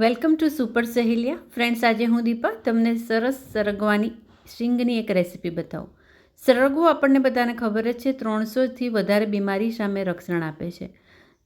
Welcome to super સહેલિયા. Friends, આજે હું દીપા તમને સરસ સરગવાની શીંગની એક રેસીપી બતાવું. સરગવો આપણને બધાને ખબર જ છે, ત્રણસોથી વધારે બીમારી સામે રક્ષણ આપે છે.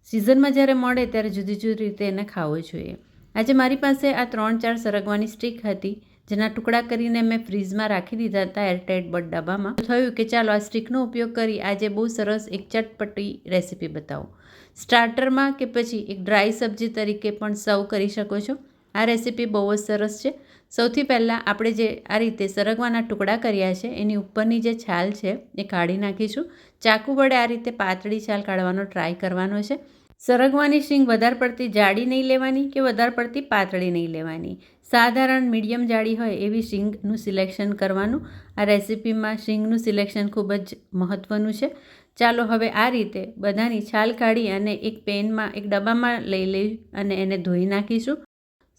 સિઝનમાં જ્યારે મળે ત્યારે જુદી જુદી રીતે એને ખાવો જોઈએ. આજે મારી પાસે આ ત્રણ ચાર સરગવાની સ્ટીક હતી. જેના ટુકડા કરીને મેં ફ્રીઝમાં રાખી દીધા હતા એરટાઇટ બટ ડબ્બામાં થયું કે ચાલો આ સ્ટીકનો ઉપયોગ કરી આજે બહુ સરસ એક ચટપટી રેસીપી બતાવું. સ્ટાર્ટરમાં કે પછી એક ડ્રાય સબ્જી તરીકે પણ સર્વ કરી શકો છો. આ રેસીપી બહુ જ સરસ છે. સૌથી પહેલાં આપણે જે આ રીતે સરગવાના ટુકડા કર્યા છે, એની ઉપરની જે છાલ છે, એ કાઢી નાખીશું. ચાકુ વડે આ રીતે પાતળી છાલ કાઢવાનો ટ્રાય કરવાનો છે. સરગવાની શીંગ વધારે પડતી જાડી નહીં લેવાની કે વધારે પડતી પાતળી નહીં લેવાની? સાધારણ મીડિયમ જાડી હોય એવી શીંગનું સિલેક્શન કરવાનું. આ રેસિપીમાં શીંગનું સિલેક્શન ખૂબ જ મહત્ત્વનું છે. ચાલો હવે આ રીતે બધાની છાલ કાઢી અને એક પેનમાં એક ડબ્બામાં લઈ લઈ અને એને ધોઈ નાખીશું.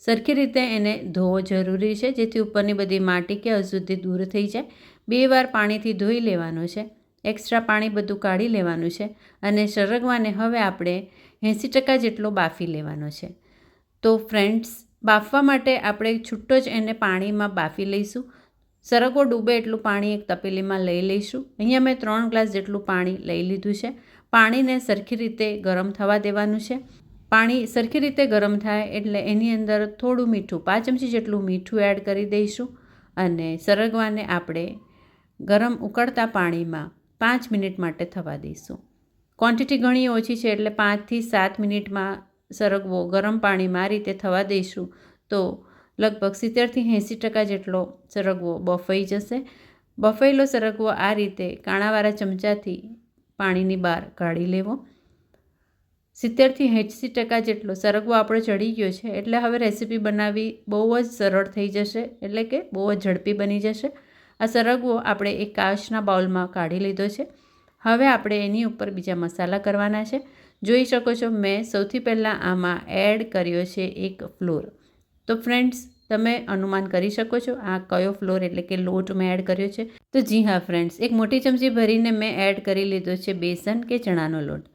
સરખી રીતે એને ધોવો જરૂરી છે, જેથી ઉપરની બધી માટી કે અશુદ્ધિ દૂર થઈ જાય. બે વાર પાણીથી ધોઈ લેવાનું છે. એક્સ્ટ્રા પાણી બધું કાઢી લેવાનું છે અને સરગવાને હવે આપણે એંસી ટકા જેટલો બાફી લેવાનો છે. તો ફ્રેન્ડ્સ બાફવા માટે આપણે છૂટો જ એને પાણીમાં બાફી લઈશું. સરગવો ડૂબે એટલું પાણી એક તપેલીમાં લઈ લઈશું. અહીંયા મેં ત્રણ ગ્લાસ જેટલું પાણી લઈ લીધું છે. પાણીને સરખી રીતે ગરમ થવા દેવાનું છે. પાણી સરખી રીતે ગરમ થાય એટલે એની અંદર થોડું મીઠું, પાંચ ચમચી જેટલું મીઠું એડ કરી દઈશું. અને સરગવાને આપણે ગરમ ઉકળતા પાણીમાં પાંચ મિનિટ માટે થવા દઈશું. ક્વોન્ટિટી ઘણી ઓછી છે એટલે પાંચથી સાત મિનિટમાં સરગવો ગરમ પાણીમાં આ રીતે થવા દઈશું. તો લગભગ સિત્તેરથી એંસી ટકા જેટલો સરગવો બફાઈ જશે. બફાયેલો સરગવો આ રીતે કાણાવાળા ચમચાથી પાણીની બહાર કાઢી લેવો. સિત્તેરથી એંસી ટકા જેટલો સરગવો આપણો ચડી ગયો છે, એટલે હવે રેસીપી બનાવવી બહુ જ સરળ થઈ જશે, એટલે કે બહુ જ ઝડપી બની જશે. આ સરગવો આપણે એક કાચના બાઉલમાં કાઢી લીધો છે. હવે આપણે એની ઉપર બીજા મસાલા કરવાના છે. જોઈ શકો છો, મેં સૌથી પહેલાં આમાં એડ કર્યો છે એક ફ્લોર તો ફ્રેન્ડ્સ તમે અનુમાન કરી શકો છો આ કયો ફ્લોર એટલે કે લોટ મેં એડ કર્યો છે. તો જી હા ફ્રેન્ડ્સ એક મોટી ચમચી ભરીને મેં એડ કરી લીધો છે બેસન કે ચણાનો લોટ.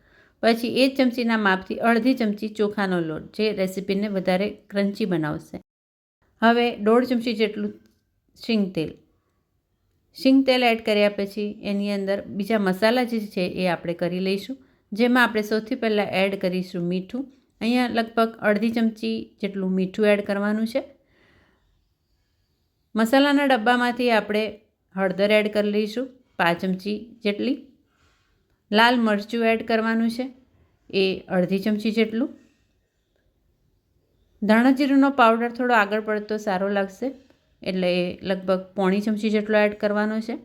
પછી એ ચમચીના માપથી અડધી ચમચી ચોખાનો લોટ, જે રેસીપીને વધારે ક્રન્ચી બનાવશે. હવે દોઢ ચમચી જેટલું શીંગ તેલ. શીંગ તેલ એડ કર્યા પછી એની અંદર બીજા મસાલા જે છે એ આપણે કરી લઈશું. જેમાં આપણે સૌથી પહેલાં એડ કરીશું મીઠું. અહીંયા લગભગ અડધી ચમચી જેટલું મીઠું એડ કરવાનું છે. મસાલાના ડબ્બામાંથી આપણે હળદર એડ કરી લઈશું, પાંચ ચમચી જેટલી. લાલ મરચું એડ કરવાનું છે, એ અડધી ચમચી જેટલું. ધાણા જીરુંનો પાવડર થોડો આગળ પડતો સારો લાગશે, એટલે એ લગભગ પોણી ચમચી જેટલો એડ કરવાનો છે.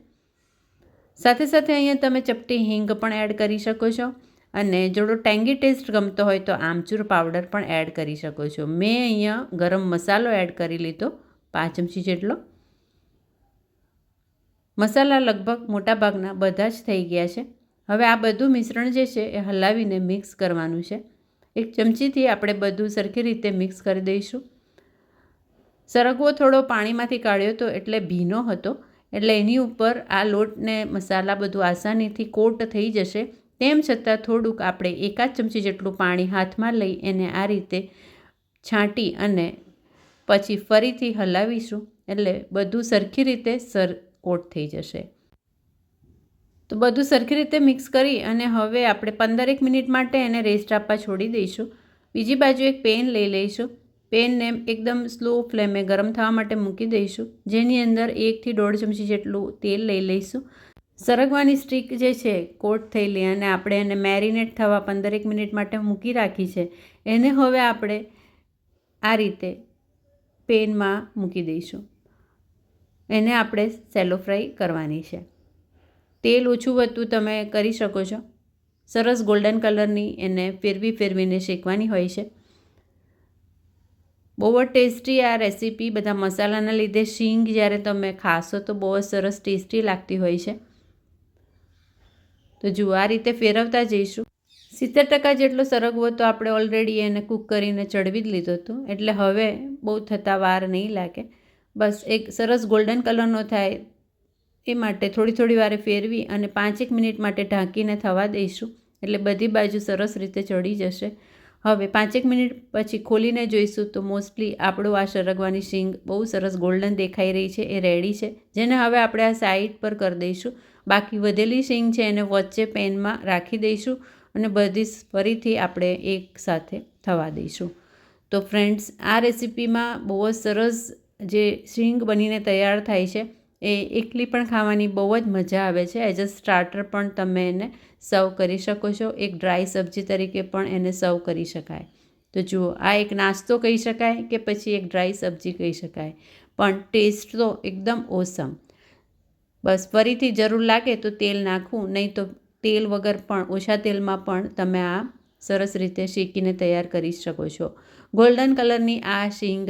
સાથે સાથે અહીંયા તમે ચપટી હિંગ પણ એડ કરી શકો છો. અને જોડો ટેંગી ટેસ્ટ ગમતો હોય તો આમચૂર પાવડર પણ એડ કરી શકો છો. મેં અહીંયા ગરમ મસાલો એડ કરી લીધો, પાંચ ચમચી જેટલો. મસાલા લગભગ મોટાભાગના બધા જ થઈ ગયા છે. હવે આ બધું મિશ્રણ જે છે એ હલાવીને મિક્સ કરવાનું છે. એક ચમચીથી આપણે બધું સરખી રીતે મિક્સ કરી દઈશું. સરગવો થોડો પાણીમાંથી કાઢ્યો હતો એટલે ભીનો હતો, એટલે એની ઉપર આ લોટને મસાલા બધું આસાનીથી કોટ થઈ જશે. તેમ છતાં થોડુંક આપણે એકાદ ચમચી જેટલું પાણી હાથમાં લઈ એને આ રીતે છાંટી અને પછી ફરીથી હલાવીશું. એટલે બધું સરખી રીતે સર કોટ થઈ જશે. તો બધું સરખી રીતે મિક્સ કરી અને હવે આપણે પંદરેક મિનિટ માટે એને રેસ્ટ આપવા છોડી દઈશું. બીજી બાજુ એક પેન લઈ લઈશું. પેનને એકદમ સ્લો ફ્લેમે ગરમ થવા માટે મૂકી દઈશું. જેની અંદર એકથી દોઢ ચમચી જેટલું તેલ લઈ લઈશું. સરગવાની સ્ટીક જે છે, કોટ થયેલી અને આપણે એને મેરિનેટ થવા પંદરેક મિનિટ માટે મૂકી રાખી છે, એને હવે આપણે આ રીતે પેનમાં મૂકી દઈશું. એને આપણે સેલો ફ્રાય કરવાની છે. તેલ ઓછું વધતું તમે કરી શકો છો. સરસ ગોલ્ડન કલરની એને ફેરવી ફેરવીને શેકવાની હોય છે. બહુ જ ટેસ્ટી આ રેસીપી. બધા મસાલાના લીધે શીંગ જ્યારે તમે ખાશો તો બહુ જ સરસ ટેસ્ટી લાગતી હોય છે. તો જુઓ, આ રીતે ફેરવતા જઈશું. સિત્તેર ટકા જેટલો સરગવો તો આપણે ઓલરેડી એને કૂક કરીને ચડવી જ લીધો હતો. એટલે હવે બહુ થતાં વાર નહીં લાગે. બસ એક સરસ ગોલ્ડન કલરનો થાય એ માટે થોડી થોડી વારે ફેરવી અને પાંચેક મિનિટ માટે ઢાંકીને થવા દઈશું. એટલે બધી બાજુ સરસ રીતે ચડી જશે. હવે પાંચેક મિનિટ પછી ખોલીને જોઈશું તો મોસ્ટલી આપણો આ સરગવાની શીંગ બહુ સરસ ગોલ્ડન દેખાઈ રહી છે, એ રેડી છે. જેને હવે આપણે આ સાઈડ પર કરી દઈશું. બાકી વધેલી સિંગ છે એને વચ્ચે પેનમાં રાખી દઈશું અને બધી ફરીથી આપણે એક સાથે થવા દઈશું. તો ફ્રેન્ડ્સ, આ રેસીપીમાં બહુ જ સરસ જે સિંગ બનીને તૈયાર થાય છે, એ એકલી પણ ખાવાની બહુ જ મજા આવે છે. એઝ અ સ્ટાર્ટર પણ તમે એને સર્વ કરી શકો છો. એક ડ્રાય સબ્જી તરીકે પણ એને સર્વ કરી શકાય. તો જુઓ, આ એક નાસ્તો કહી શકાય કે પછી એક ડ્રાય સબ્જી કહી શકાય. પણ ટેસ્ટ તો એકદમ ઓસમ. બસ ફરીથી જરૂર લાગે તો તેલ નાખવું, નહીં તો તેલ વગર પણ, ઓછા તેલમાં પણ તમે આ સરસ રીતે શેકીને તૈયાર કરી શકો છો. ગોલ્ડન કલરની આ શીંગ,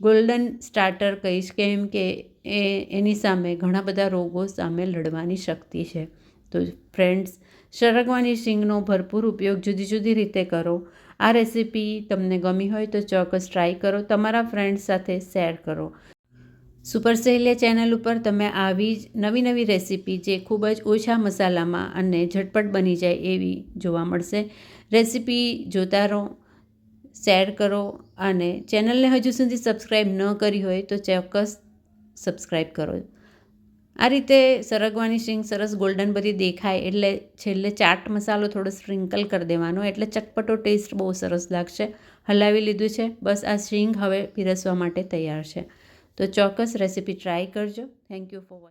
ગોલ્ડન સ્ટાર્ટર કહીશ કેમ કે એ, એની સામે ઘણા બધા રોગો સામે લડવાની શક્તિ છે. તો ફ્રેન્ડ્સ, સરગવાની શીંગનો ભરપૂર ઉપયોગ જુદી જુદી રીતે કરો. આ રેસીપી તમને ગમી હોય તો ચોક્કસ ટ્રાય કરો, તમારા ફ્રેન્ડ્સ સાથે શેર કરો. સુપર સહેલિયા ચેનલ ઉપર તમે આવી જ નવી નવી રેસીપી જે ખૂબ જ ઓછા મસાલામાં અને ઝટપટ બની જાય એવી જોવા મળશે. રેસીપી જોતા રહો, શેર કરો અને ચેનલને હજુ સુધી સબસ્ક્રાઈબ ન કરી હોય તો ચોક્કસ સબસ્ક્રાઈબ કરો. આ રીતે સરગવાની શીંગ સરસ ગોલ્ડન બધી દેખાય એટલે છેલ્લે ચાટ મસાલો થોડો સ્પ્રિંકલ કરી દેવાનો એટલે ચટપટો ટેસ્ટ બહુ સરસ લાગશે. હલાવી લીધું છે, બસ આ શ્રીંગ હવે પીરસવા માટે તૈયાર છે. તો ચોક્કસ રેસીપી ટ્રાય કરજો. Thank you for watching